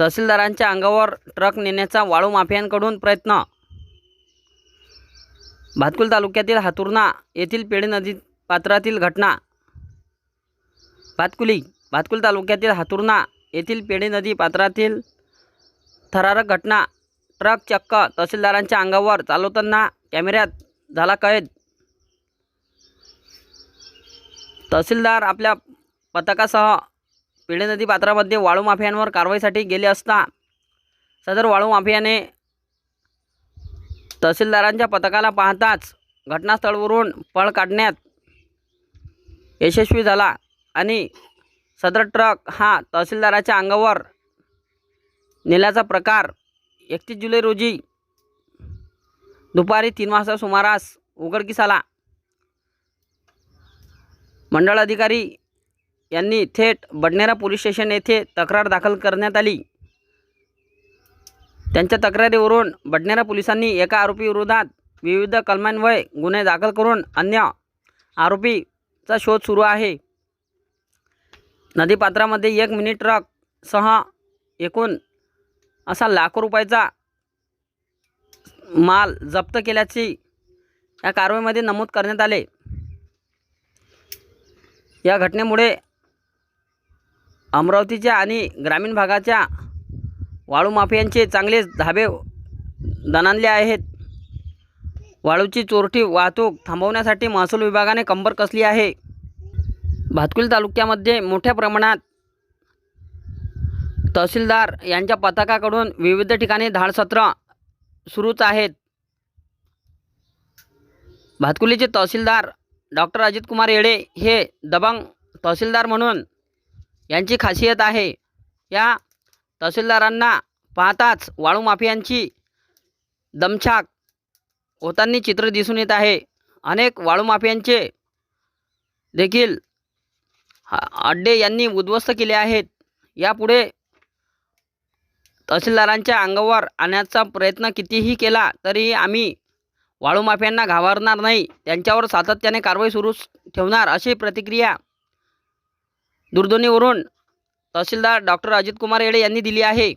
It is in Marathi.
तहसीलदारांच्या अंगावर ट्रक नेण्याचा वाळू माफियांकडून प्रयत्न. भातकुल तालुक्यातील हातुर्णा येथील पेढे नदी पात्रातील घटना. भातकुली भातकुल तालुक्यातील हातुर्णा येथील पेढे नदी पात्रातील थरारक घटना. ट्रक चक्क तहसीलदारांच्या अंगावर चालवताना कॅमेऱ्यात झाला कैद तहसीलदार आपल्या पथकासह पेढे नदी पात्रामध्ये वाळू माफियांवर कारवाईसाठी गेले असता सदर वाळू माफियाने तहसीलदारांच्या पथकाला पाहताच घटनास्थळवरून पळ काढण्यात यशस्वी झाला आणि सदर ट्रक हा तहसीलदाराच्या अंगावर नेल्याचा प्रकार एकतीस जुलै रोजी दुपारी तीन वाजता सुमारास उघडकीस आला. मंडळ अधिकारी यांनी थेट बडनेरा पोलीस स्टेशन येथे तक्रार दाखल करण्यात आली. त्यांच्या तक्रारीवरून बडनेरा पोलिसांनी एका आरोपीविरोधात विविध कलमांवय गुन्हे दाखल करून अन्य आरोपीचा शोध सुरू आहे. नदीपात्रामध्ये एक मिनी ट्रकसह एकूण असा लाखो रुपयाचा माल जप्त केल्याची या कारवाईमध्ये नमूद करण्यात आले. या घटनेमुळे अमरावतीच्या आणि ग्रामीण भागाच्या वाळू माफियांचे चांगलेच धाबे दणाणले आहेत. वाळूची चोरटी वाहतूक थांबवण्यासाठी महसूल विभागाने कंबर कसली आहे? भातकुली तालुक्यामध्ये मोठ्या प्रमाणात तहसीलदार यांच्या पथकाकडून विविध ठिकाणी धाडसत्र सुरूच आहेत. भातकुलीचे तहसीलदार डॉक्टर अजित कुमार येडे हे दबंग तहसीलदार म्हणून यांची खासियत आहे. या तहसीलदारांना पाहताच वाळू माफियांची दमछाक होताना चित्र दिसून येत आहे. अनेक वाळू माफियांचे देखील अड्डे यांनी उद्ध्वस्त केले आहेत. यापुढे तहसीलदारांच्या अंगावर आणण्याचा प्रयत्न कितीही केला तरीही आम्ही वाळू माफियांना घाबरणार नाही. त्यांच्यावर सातत्याने कारवाई सुरू ठेवणार अशी प्रतिक्रिया दूरध्वनीवरून तहसीलदार डॉक्टर अजित कुमार येडे यांनी दिली आहे.